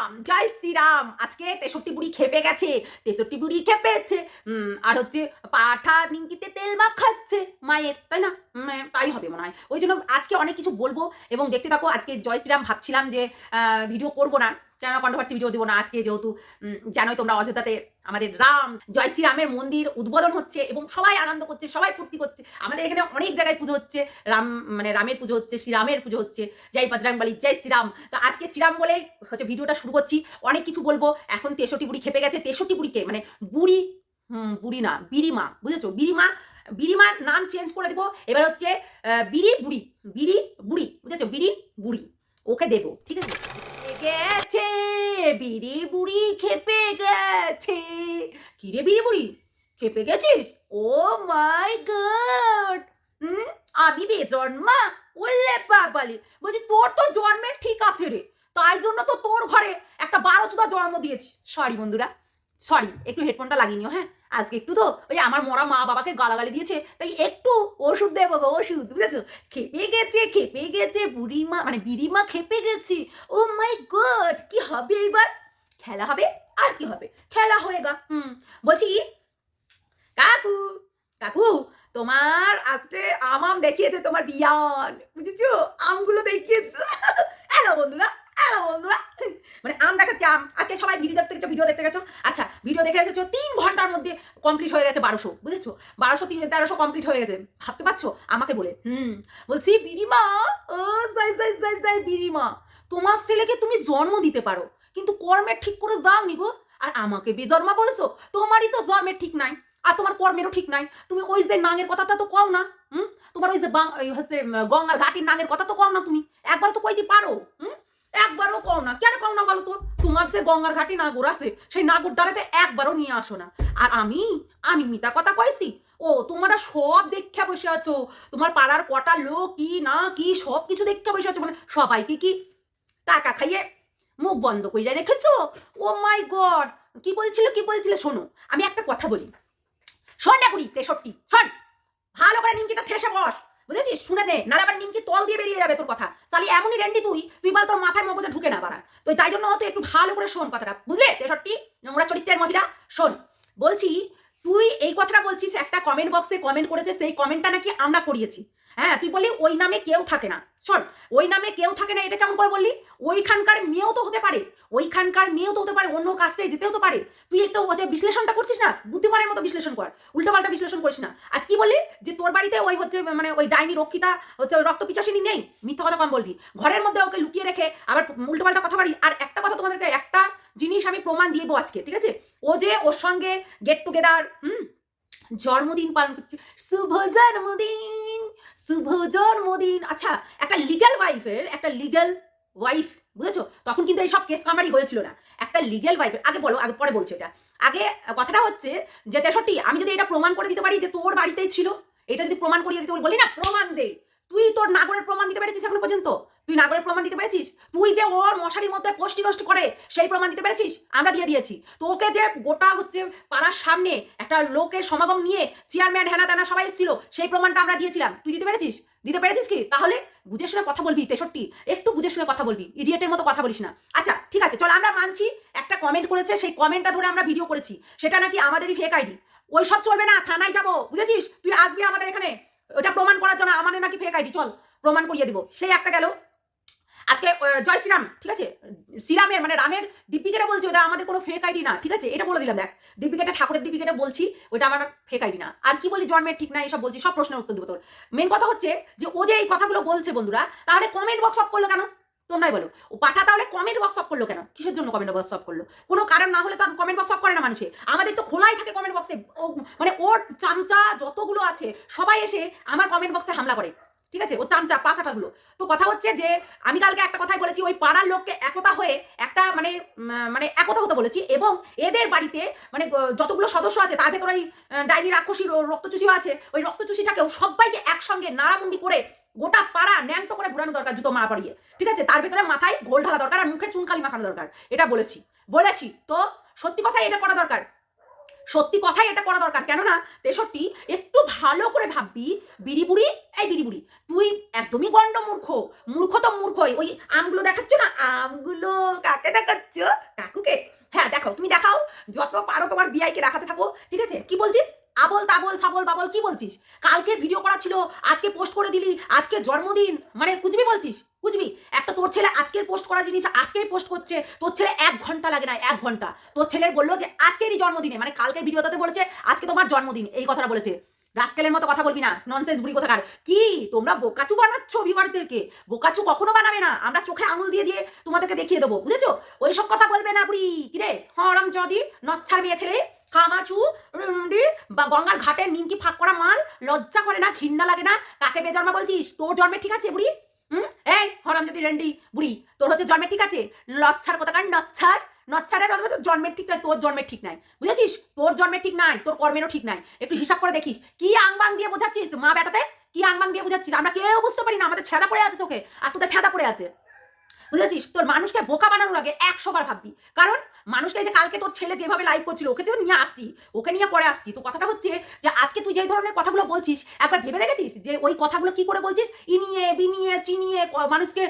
শ্রীরাম জয় শ্রীরাম। আজকে তেষট্টি বুড়ি খেপে গেছে, তেষট্টি বুড়ি খেপেছে আর হচ্ছে পাঠা নিঙ্কিতে তেল মাখাচ্ছে, মায়ের, তাই না? তাই হবে মনে হয়। ওই জন্য আজকে অনেক কিছু বলব, এবং দেখতে থাকো, আজকে জয় শ্রীরাম ভাবছিলাম যে ভিডিও করব না। চ্যানেল কন্ট্রোভার্সি ভিডিও দেবো না আজকে যেহেতু জানোই তোমরা অযোধ্যাতে আমাদের রাম, জয় শ্রীরামের মন্দির উদ্বোধন হচ্ছে এবং সবাই আনন্দ করছে, সবাই ফুর্তি করছে। আমাদের এখানে অনেক জায়গায় পুজো হচ্ছে, রাম মানে রামের পুজো হচ্ছে, শ্রীরামের পুজো হচ্ছে, জয় বজরং বলি জয় শ্রীরাম। তো আজকে শ্রীরাম বলেই হচ্ছে ভিডিওটা শুরু করছি, অনেক কিছু বলব। এখন তেষট্টি বুড়ি খেপে গেছে, তেষট্টি বুড়িকে মানে বুড়ি বুড়ি না, বিড়িমা, বুঝেছ? বিড়িমা, বিড়িমার নাম চেঞ্জ করে দেবো। এবার হচ্ছে বিড়ি বুড়ি বিড়ি বুড়ি, বুঝেছ? বিড়ি বুড়ি ওকে দেবো ঠিক আছে খেপে গেছে বিড়ি বুড়ি খেপে গেছে কিরে বিড়ি বুড়ি খেপে গেছিস ও মাই গড! আমি বেজন্মা? বললে বাবালি! বলছি, তোর তো জন্মের ঠিক আছে রে। তাই জন্য তো তোর ঘরে একটা বারো চুদা জন্ম দিয়েছি। সরি বন্ধুরা। সরি একটু হেডফোনটা লাগিয়ে হ্যাঁ? আজকে একটু তো ওই আমার মরা মা বাবাকে গালাগালি দিয়েছে, তাই একটু ওষুধ দেবো গো, ওষুধ, বুঝেছ? খেপে গেছে খেপে গেছে, বুড়িমা মানে বিড়িমা খেপে গেছি। ও মাই গড, কি হবে এইবার? খেলা হবে? আর কি হবে? খেলা হয়ে গা, হুম। বলছি কাকু কাকু, তোমার আজকে আম আম দেখিয়েছে তোমার বিয়ান, বুঝেছ? আমগুলো দেখিয়েছে। হ্যালো বন্ধুরা হ্যালো বন্ধুরা। মানে আম দেখাচ্ছে আম। আজকে সবাই ভিডিও দেখতে গেছো ভিডিও দেখতে গেছো? আচ্ছা ভিডিও দেখে এসেছ, তিন ঘণ্টার মধ্যে কমপ্লিট হয়ে গেছে বারোশো, বুঝেছ? বারোশো, তিন, তেরোশো কমপ্লিট হয়ে গেছে। ভাবতে পারছ? আমাকে বলে, হুম। বলছি বিড়িমা ও যাই যাই যাই যাই বিড়িমা তোমার ছেলেকে তুমি জন্ম দিতে পারো, কিন্তু কর্মের ঠিক করে দাওনি গো। আর আমাকে বেজন্মা বলেছ, তোমারই তো জন্মের ঠিক নাই। আর তোমার কর্মেরও ঠিক নাই। তুমি ওই যে নাঙের কথাটা তো কও না, হুম? তোমার ওই যে হচ্ছে গঙ্গার ঘাটির নাঙের কথা তো কও না তুমি? একবার তো কইতে পারো, হুম? একবারও কও না। কেন কও না বলো তো? তোমার যে গঙ্গার ঘাটি নাগর আছে, সেই নাগর ডালেতে একবারও নিয়ে আসো না। আর আমি আমি মিতা কথা কইছি? ও, তোমরা সব দেখা বসে আছো। তোমার পাড়ার কটা লোক কি না কি, সব কিছু দেখা বসে আছো। মানে সবাইকে কি টাকা খাইয়ে মুখ বন্ধ করে রেখেছো? Oh my god! কি বলছিল, কি বলছিলে শোনো, আমি একটা কথা বলি। শোন না কুড়ি তেষট্টি শোন, ভালো করে নিমকিটা ঠেসে বস, বুঝেছিস? শুনে দে নাহলে আবার নিমকি তল দিয়ে বেরিয়ে যাবে তোর কথা। তাহলে এমনই রেন্ডি তুই তুই বল তোর মাথায় মগজে ঢুকে না বাড়া। তুই তাই জন্য তুই একটু ভালো করে শোন কথাটা, বুঝলে? তেষট্টি নোংরা চরিত্রের মহিলা, শোন, বলছি তুই এই কথাটা বলছিস, একটা কমেন্ট বক্সে কমেন্ট করেছে, সেই কমেন্টটা নাকি আমরা করিয়েছি। হ্যাঁ তুই বললি ওই নামে কেউ থাকে না। শোন, ওই নামে কেউ থাকে না, এটা কেমন করে বললি? ওইখানকার মেয়েও তো হতে পারে, ওইখানকার মেয়েও তো হতে পারে, অন্য কাজটায় যেতেও তো পারে। তুই একটু ওদের বিশ্লেষণটা করছিস না, বুদ্ধিমানের মতো বিশ্লেষণ কর উল্টো পাল্টা বিশ্লেষণ করিস না। আর কি বললি? যে তোর বাড়িতে ওই হচ্ছে মানে ওই ডাইনি রক্ষিতা, হচ্ছে ওই রক্ত পিচাসিনী নেই? মিথ্যা কথা কম বলবি। ঘরের মধ্যে ওকে লুকিয়ে রেখে আবার উল্টো পাল্টা কথা বাড়ি। আর একটা কথা তোমাদেরকে, একটা জিনিস আমি প্রমাণ দিয়েবো আজকে, ঠিক আছে? ও যে ওর সঙ্গে গেট টুগেদার হুম? জন্মদিন পালন করছে। শুভ জন্মদিন শুভ জন্মদিন। আচ্ছা একটা লিগ্যাল ওয়াইফের একটা লিগ্যাল ওয়াইফ বুঝেছ? তখন কিন্তু এইসব কেস কামারি হয়েছিল না। একটা লিগ্যাল ওয়াইফের আগে বলো, আগে পরে বলছি এটা। আগে কথাটা হচ্ছে যে তেষট্টি আমি যদি এটা প্রমাণ করে দিতে পারি যে তোর বাড়িতেই ছিল, এটা যদি প্রমাণ করিয়ে দিতে বলি না, প্রমাণ দে। তুই তোর নাগরের প্রমাণ দিতে পেরেছিস এখনও পর্যন্ত? তুই নাগরের প্রমাণ দিতে পেরেছিস? তুই যে ওর মশারির মধ্যে পোস্টি নষ্ট করে সেই প্রমাণ দিতে পেরেছিস? আমরা দিয়ে দিয়েছি। তোকে যে গোটা হচ্ছে পাড়ার সামনে একটা লোকের সমাগম নিয়ে চেয়ারম্যান হেনা তেনা সবাই এসেছিল, সেই প্রমাণটা আমরা দিয়েছিলাম। তুই দিতে পেরেছিস? দিতে পেরেছিস কি? তাহলে বুঝে শুনে কথা বলবি, তেষট্টি। একটু বুঝে শুনে কথা বলবি। ইডিয়েটের মতো কথা বলিস না। আচ্ছা ঠিক আছে, চল, আমরা মানছি একটা কমেন্ট করেছে, সেই কমেন্টটা ধরে আমরা ভিডিও করেছি। সেটা নাকি আমাদেরই ফেক আইডি ওই সব চলবে না, থানায় যাব, বুঝেছিস? তুই আসবি আমাদের এখানে। ওটা প্রমাণ করার জন্য আমাদের নাকি ফেক আইডি চল, প্রমাণ করিয়ে দিব। সেই একটা গেল। আজকে জয় শ্রীরাম, ঠিক আছে? শ্রীরামের মানে রামের দীপিকাটা বলছি, ওটা আমাদের কোনো ফেক আইডি না, ঠিক আছে? এটা বলে দিলাম, দেখ। দীপিকাটা, ঠাকুরের দীপিকাটা বলছি ওটা আমার ফেক আইডি না। আর কি বলি জন্মের ঠিক না এসব বলছি, সব প্রশ্নের উত্তর দেবো তোর। মেন কথা হচ্ছে যে, ও যে এই কথাগুলো বলছে বন্ধুরা, তাহলে কমেন্ট বক্স অফ করল কেন? তোমরাই বলো। ও পাঠা তাহলে কমেন্ট বক্স অফ করল কেন? কিসের জন্য কমেন্ট বক্স অফ করল? কোনো কারণ না হলে তো কমেন্ট বক্স অফ করে না মানুষে। আমাদের তো খোলাই থাকে কমেন্ট বক্সে মানে ওর চামচা যতগুলো আছে, সবাই এসে আমার কমেন্ট বক্সে হামলা করে। ঠিক আছে? ও চামচা পাঁচাটাগুলো তো কথা হচ্ছে যে, আমি কালকে একটা কথাই বলেছি, ওই পাড়ার লোককে একতা হয়ে একটা মানে মানে একতা হতে বলেছি এবং এদের বাড়িতে মানে যতগুলো সদস্য আছে, তার ভেতরে ওই ডাইনি রাক্ষসী রক্তচুষিও আছে, ওই রক্তচুষিটাকেও সবাইকে একসঙ্গে নাড়ামুন্ডি করে গোটা পাড়া ন্যাংটো করে ঘুরানো দরকার জুতো মারা পড়িয়ে ঠিক আছে? তার ভেতরে মাথায় গোল ঢালা দরকার আর মুখে চুনকালি মাখানো দরকার। এটা বলেছি। বলেছি তো সত্যি কথা এটা করা দরকার। সত্যি কথাই এটা করা দরকার। কেননা তেষট্টি একটু ভালো করে ভাববি বিড়ি বুড়ি এই বিড়ি বুড়ি তুই একদমই গন্ড মূর্খ মূর্খ তো মূর্খই ওই আমগুলো দেখাচ্ছ না? আমগুলো কাকে দেখাচ্ছ? কাকুকে। হ্যাঁ দেখো, তুমি দেখাও, যত পারো তোমার বিআইকে দেখাতে থাকো, ঠিক আছে? কি বলছিস? আবল তাবল ছাবল বাবল, কি বলছিস? কালকের ভিডিও করা ছিল, আজকে পোস্ট করে দিলি, আজকে জন্মদিন মানে কুচবি বলছিস? বুঝবি? একটা তোর ছেলে আজকের পোস্ট করা জিনিস আজকেই পোস্ট করছে। তোর ছেলে এক ঘণ্টা লাগে না, এক ঘণ্টা। তোর ছেলে বলল যে আজকেরই জন্মদিনে মানে কালকের ভিডিওটাতে বলেছে, আজকে তোমার জন্মদিন, এই কথাটা বলেছে। রাস্কেলের মতো কথা বলবি না ননসেন্স বুড়ি কোথাকার। কি? তোমরা বোকাচু বানাচ্ছ ভিভারদেরকে বোকাচু কখনো বানাবে না। আমরা চোখে আঙুল দিয়ে দিয়ে তোমাদেরকে দেখিয়ে দেবো, বুঝেছ? ওই সব কথা বলবে না বুড়ি। কিরে হরম যদি নচ্ছার বিয়ে ছেলে। কামাচু বা গঙ্গার ঘাটের নিমকি ফাঁক করা মাল, লজ্জা করে না, ঘৃণা লাগে না। কাকে বেজন্মা বলছিস? তোর জন্মে ঠিক আছে বুড়ি? হুম? এই, হরম যদি রেন্ডি, বুড়ি, তোর হচ্ছে জন্মে ঠিক আছে? লচ্ছার কোথাকার নচ্ছার? নচ্ছারের অথবা তোর জন্মের ঠিক নয় তোর জন্মের ঠিক নাই। বুঝেছিস? তোর জন্মের ঠিক নাই, তোর কর্মেরও ঠিক নাই। একটু হিসাব করে দেখিস, কি আংবাং দিয়ে বোঝাচ্ছিস মা বেটাতে কি আংবাং দিয়ে বোঝাচ্ছিস? আমরা কেউ বুঝতে পারি না, আমাদের ছেঁদা পড়ে আছে তোকে, আর তোদের ফেদা পড়ে আছে। বুঝেছিস? তোর মানুষকে বোকা বানানোর আগে একশো বার ভাববি। কারণ মানুষকে যে কালকে তোর ছেলে যেভাবে লাইভ করছিল, ওকে তুই নিয়ে আসছি ওকে নিয়ে পরে আসছি তো কথাটা হচ্ছে যে, আজকে তুই যে ধরনের কথাগুলো বলছিস, একবার ভেবে দেখেছিস? যে ওই কথাগুলো কি করে বলছিস? ইনিয়ে বিনিয়ে চিনিয়ে মানুষকে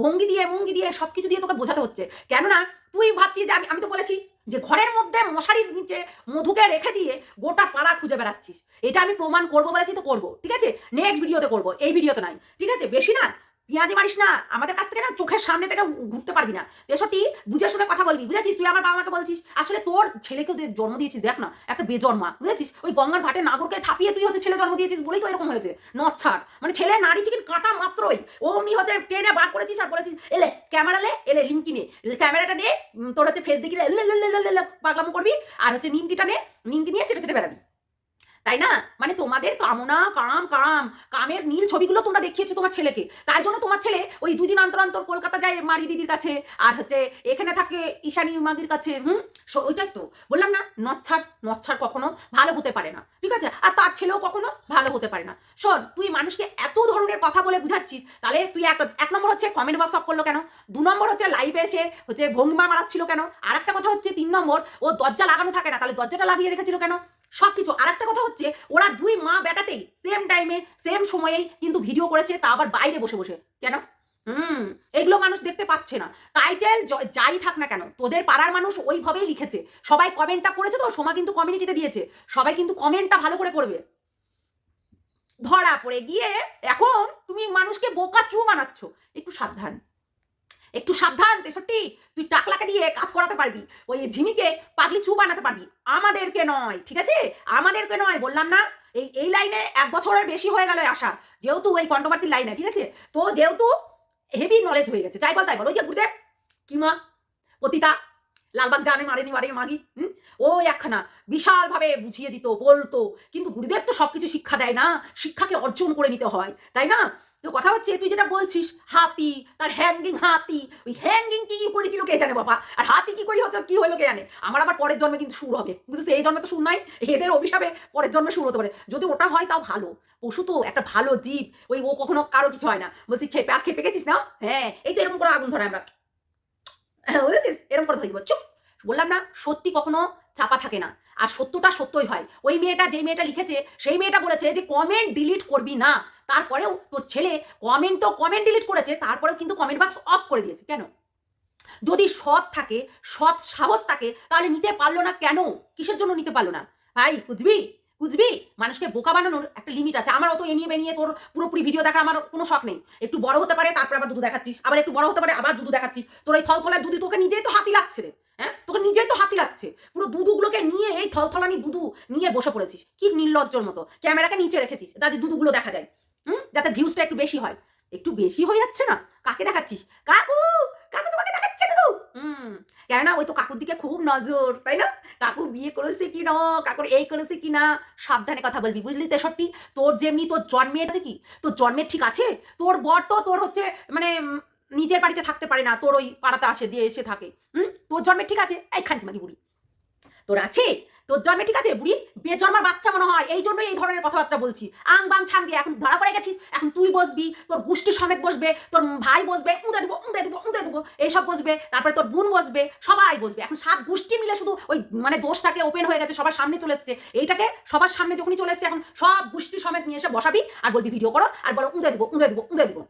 ভঙ্গি দিয়ে, মঙ্গি দিয়ে সব কিছু দিয়ে তোকে বোঝাতে হচ্ছে। কেননা তুই ভাবছিস যে আমি আমি তো বলেছি যে ঘরের মধ্যে মশারির নিচে মধুকে রেখে দিয়ে গোটা পাড়া খুঁজে বেড়াচ্ছিস। এটা আমি প্রমাণ করব বলেছি তো করব, ঠিক আছে? নেক্সট ভিডিওতে করব, এই ভিডিওতে নাই, ঠিক আছে? বেশি না পেঁয়াজি মারিস না। আমাদের কাছ থেকে না চোখের সামনে থেকে ঘুরতে পারবি না। তেষট্টি বুঝে শুনে কথা বলবি। বুঝেছিস? তুই আমার বাবা মাকে বলছিস। আসলে তোর ছেলেকেও দে- জন্ম দিয়েছিস, দেখ না। একটা বেজন্মা। বুঝেছিস? ওই গঙ্গার ঘাটে নাগরকে ঠাপিয়ে তুই হচ্ছে ছেলে জন্ম দিয়েছিস বলেই তো এরকম হয়েছে। নচ্ছাড় মানে ছেলে নারী চিকেন কাটা মাত্রই। অমনি হচ্ছে ট্রেনে বার করেছিস আর বলেছিস, এলে, ক্যামেরা লে, এলে রিমকি নে। ক্যামেরাটা নে তোর হচ্ছে ফেস এলে পাগলামো করবি। আর হচ্ছে নিমকিটা নে। নিমকি নিয়ে চেটে চেটে বেড়াবি। তাই না? মানে তোমাদের কামনা কাম কাম, কামের নীল ছবিগুলো তোমরা দেখিয়েছো তোমার ছেলেকে। তাই জন্য তোমার ছেলে ওই দুই দিন অন্তর অন্তর কলকাতা যায় মারি দিদির কাছে, আর হচ্ছে এখানে থাকে ঈশানী মাগির কাছে, হুম? ওইটাই তো। বললাম না, নচ্ছার নচ্ছার কখনো ভালো হতে পারে না, ঠিক আছে? আর তার ছেলেও কখনো ভালো হতে পারে না। শোন, তুই মানুষকে এত ধরনের কথা বলে বুঝাচ্ছিস, তাহলে তুই এক এক নম্বর হচ্ছে কমেন্ট বক্স অফ করল কেন? দু নম্বর হচ্ছে লাইভে এসে হচ্ছে ভঙ্গিমা মারাচ্ছিল কেন? আর একটা কথা হচ্ছে তিন নম্বর, ও দরজা লাগানো থাকে না, তাহলে দরজাটা লাগিয়ে রেখেছিল কেন? সব কিছু আর একটা কথা হচ্ছে, ওরা দুই মা বেটাতেই সেম টাইমে সেম সময়েই কিন্তু ভিডিও করেছে, তা আবার বাইরে বসে বসে। কেন? হুম, এগুলো মানুষ দেখতে পাচ্ছে না। টাইটেল যাই থাক না কেন, তোদের পাড়ার মানুষ ওইভাবেই লিখেছে। সবাই কমেন্টটা করেছে তো, সোমা কিন্তু কমিউনিটিতে দিয়েছে। সবাই কিন্তু কমেন্টটা ভালো করে করবে ধরা পড়ে গিয়ে এখন তুমি মানুষকে বোকা চু বানাচ্ছ। একটু সাবধান। একটু সাবধান তেষট্টি তুই টাকলাকে দিয়ে কাজ করাতে পারবি। ওই ঝিমিকে পাগলি চু বানাতে পারবি। আমাদেরকে নয়, ঠিক আছে? আমাদেরকে নয়, বললাম না। এই এই লাইনে এক বছরের বেশি হয়ে গেল আসা যেহেতু ওই কন্ট্রোভার্সি লাইনে, ঠিক আছে? তো যেহেতু হেভি নলেজ হয়ে গেছে। যাই বল, তাই বল। ওই যে গুরুদেব, কি মা? পতিতা, লালবাগ জানে, মারেনি, মারে, মাগি, হুম? ও একখানা বিশালভাবে বুঝিয়ে দিত, বলতো। কিন্তু গুরুদেব তো সবকিছু শিক্ষা দেয় না। শিক্ষাকে অর্জন করে নিতে হয়, তাই না? তো কথা হচ্ছে তুই যেটা বলছিস হাতি তার হ্যাঙ্গিং হাতি ওই হ্যাঙ্গিং কি কি করেছিল কে জানে বাবা? আর হাতি কি করি হচ্ছে কি হলো কে জানে? আমার আবার পরের জন্মে কিন্তু সুর হবে। বুঝেছিস এই জন্মে তো সুর নাই এদের অভিশাপে পরের জন্মে সুর হতে পারে। যদি ওটা হয় তাও ভালো। পশু তো একটা ভালো জীব ওই ও কখনো কারও কিছু হয় না। বলছি খেপে আর খেপে গেছিস না? হ্যাঁ এই তো এরকম করে আগুন ধরে আমরা। হ্যাঁ, বুঝেছিস? এরকম করে ধরে দিব চুপ। বললাম না সত্যি কখনো চাপা থাকে না। আর সত্যটা সত্যই হয়। ওই মেয়েটা যেই মেয়েটা লিখেছে, সেই মেয়েটা বলেছে যে কমেন্ট ডিলিট করবি না। তারপরেও তোর ছেলে কমেন্ট তো কমেন্ট ডিলিট করেছে, তারপরেও কিন্তু কমেন্ট বক্স অফ করে দিয়েছে। কেন? যদি সৎ থাকে, সৎ সাহস থাকে, তাহলে নিতে পারল না কেন? কিসের জন্য নিতে পারল না? ভাই, বুঝবি? বুঝবি? মানুষকে বোকা বানানোর একটা লিমিট আছে। আমার অত এনিয়ে বেনিয়ে তোর পুরোপুরি ভিডিও দেখা আমার কোনো শখ নেই। একটু বড় হতে পারে, তারপরে আবার দুধ দেখাচ্ছিস। আবার একটু বড় হতে পারে, আবার দুধ দেখাচ্ছিস। তোর এই থলথলার দুধি তোকে নিজেই তো হাতি লাগছে রে। হ্যাঁ? তোকে নিজেই তো হাতি লাগছে। পুরো দুধুগুলোকে নিয়ে এই থলথলানি দুধু নিয়ে বসে পড়েছিস। কি নির্লজ্জর মতো। ক্যামেরাকে নিচে রেখেছিস। যাতে দুধুগুলো দেখা যায়। হুম? যাতে ভিউজটা একটু বেশি হয়। একটু বেশি হয়ে যাচ্ছে না? কাকে দেখাচ্ছিস? কাকু! কাকু তোমাকে দেখাচ্ছে কাকু হুম। কেননা ওই তো কাকুর দিকে খুব নজর, তাই না? কাকুর বিয়ে করেছে কি না? কাকুর এই করেছে কি না? সাবধানে কথা বলবি, বুঝলি তেষট্টি তোর যেমনি তোর জন্মের আছে কি? তোর জন্মের ঠিক আছে? তোর বর তো তোর হচ্ছে মানে নিজের বাড়িতে থাকতে পারে না, তোর ওই পাড়াতে আসে, দিয়ে এসে থাকে। হুম? তোর জন্মে ঠিক আছে? এই খানকি মাগি বুড়ি। তোর আছে? তোর জন্মে ঠিক আছে, বুড়ি? বেজন্মার বাচ্চা মনে হয়, এই জন্যই এই ধরনের কথাবার্তা বলছি। আং বাং ছাং দিয়ে এখন ধরা পড়ে গেছিস, এখন তুই বসবি, তোর গোষ্ঠী সমেত বসবে, তোর ভাই বসবে, উঁদে দেবো উঁদে দেবো উঁদে দেবো, এইসব বসবে, তারপরে তোর বোন বসবে, সবাই বসবে। এখন সাত গোষ্ঠী মিলে শুধু ওই মানে দোষটাকে ওপেন হয়ে গেছে, সবার সামনে চলে এসছে। এইটাকে সবার সামনে যখনই চলে এসছে, এখন সব গোষ্ঠী সমেত নিয়ে এসে বসাবি, আর বলবি, ভিডিও করো, আর বলো, উঁদে দেবো উঁদে দেবো উঁদে দেবো।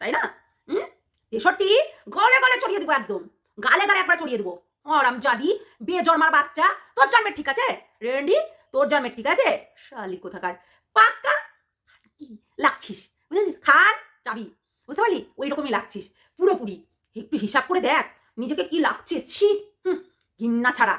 তাই না? হুম? তেষট্টি গলে গলে চড়িয়ে দেবো একদম। গালে গালে একবার চড়িয়ে দেবো। ওরাম জাদি বেজন্মার বাচ্চা, তোর জন্মের ঠিক আছে? রেন্ডি, তোর জন্মের ঠিক আছে? শালি কোথাকার। পাক্কা? কি লাগছিস? বুঝেছিস? খান চাবি বুঝতে পারলি? ওই রকমই লাগছিস। পুরোপুরি। একটু হিসাব করে দেখ, নিজেকে কি লাগছে? ছি, হুম ঘিন্না ছাড়া।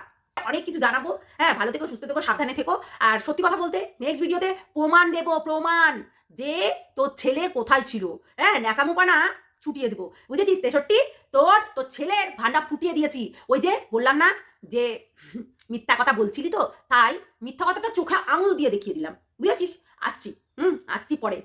অনেক কিছু জানাব। হ্যাঁ ভালো থেকো, সুস্থ থেকো, সাবধানে থেকো। আর সত্যি কথা বলতে নেক্সট ভিডিওতে প্রমাণ দেবো, প্রমাণ। যে তোর ছেলে কোথায় ছিল? হ্যাঁ ন্যাকামোপানা ছুটিয়ে দেবো। বুঝেছিস? তেষট্টি তোর তোর ছেলের ভান্ডা ফুটিয়ে দিয়েছি। ওই যে বললাম না যে মিথ্যা কথা বলছিলি তো, তাই মিথ্যা কথাটা চোখে আঙুল দিয়ে দেখিয়ে দিলাম। বুঝেছিস? আসছি। হুম, আসছি পরে।